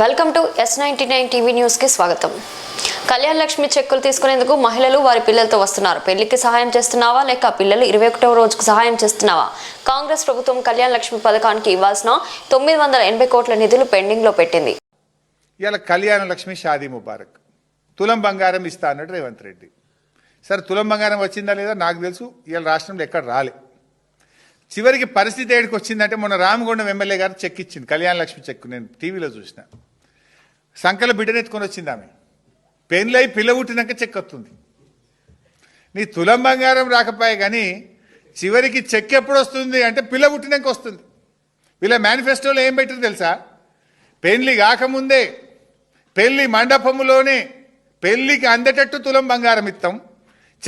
Welcome to S ninety nine TV న్యూస్కి స్వాగతం. కళ్యాణ లక్ష్మి చెక్కులు తీసుకునేందుకు మహిళలు వారి పిల్లలతో వస్తున్నారు. పెళ్ళికి సహాయం చేస్తున్నావా లేక పిల్లలు ఇరవై ఒకటవ రోజుకు సహాయం చేస్తున్నావా? కాంగ్రెస్ ప్రభుత్వం కళ్యాణ లక్ష్మి పథకానికి ఇవ్వాల్సిన తొమ్మిది వందల ఎనభై కోట్ల నిధులు పెండింగ్లో పెట్టింది. ఇలా కళ్యాణ లక్ష్మి షాదీ ముబారక్. తులం బంగారం ఇస్తా అన్నాడు రేవంత్ రెడ్డి. సరే తులం బంగారం వచ్చిందా లేదా నాకు తెలుసు. ఇలా రాష్ట్రంలో ఎక్కడ రాలే. చివరికి పరిస్థితి ఏడికి వచ్చిందంటే మొన్న రామగుండం ఎమ్మెల్యే గారు చెక్ ఇచ్చింది. కళ్యాణ లక్ష్మి చెక్. నేను టీవీలో చూసిన. సంకల బిడ్డనెత్తుకొని వచ్చింది ఆమె. పెళ్ళై పిల్ల పుట్టినాక చెక్ వస్తుంది. నీ తులం బంగారం రాకపోయే కానీ చివరికి చెక్ ఎప్పుడు వస్తుంది అంటే పిల్ల పుట్టినాక వస్తుంది. వీళ్ళ మేనిఫెస్టోలో ఏం పెట్టింది తెలుసా? పెళ్ళి కాకముందే పెళ్ళి మండపములోనే పెళ్ళికి అందేటట్టు తులం బంగారం ఇస్తాం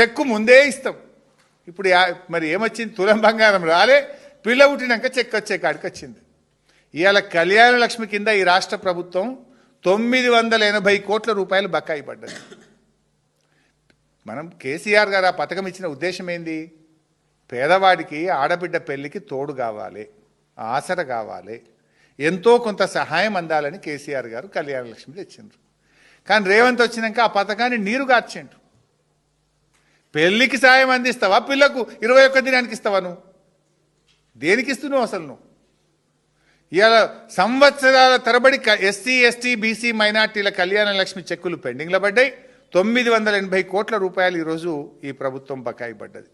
చెక్కు ముందే ఇస్తాం. ఇప్పుడు యా- మరి ఏమొచ్చింది? తులం బంగారం రాలే. పిల్ల పుట్టినాక చెక్ వచ్చే కాడికి వచ్చింది. ఇవాళ కళ్యాణ లక్ష్మి కింద ఈ రాష్ట్ర ప్రభుత్వం తొమ్మిది వందల ఎనభై కోట్ల రూపాయలు బకాయి పడ్డది. మనం కేసీఆర్ గారు ఆ పథకం ఇచ్చిన ఉద్దేశం ఏంది? పేదవాడికి ఆడబిడ్డ పెళ్ళికి తోడు కావాలి ఆసర కావాలి. ఎంతో కొంత సహాయం అందాలని కేసీఆర్ గారు కళ్యాణ లక్ష్మి తెచ్చిండ్రు. కానీ రేవంత్ వచ్చినాక ఆ పథకాన్ని నీరు పెళ్ళికి పెళ్ళికి సాయం అందిస్తావా? పిల్లకు ఇరవై ఒక్క దినానికి ఇస్తావా నువ్వు? దేనికి ఇస్తున్నావు అసలు నువ్వు? ఇవాళ సంవత్సరాల తరబడి ఎస్సీ ఎస్టీ బీసీ మైనార్టీల కళ్యాణ లక్ష్మి చెక్కులు పెండింగ్లో పడ్డాయి. తొమ్మిది వందల ఎనభై కోట్ల రూపాయలు ఈరోజు ఈ ప్రభుత్వం బకాయి పడ్డది.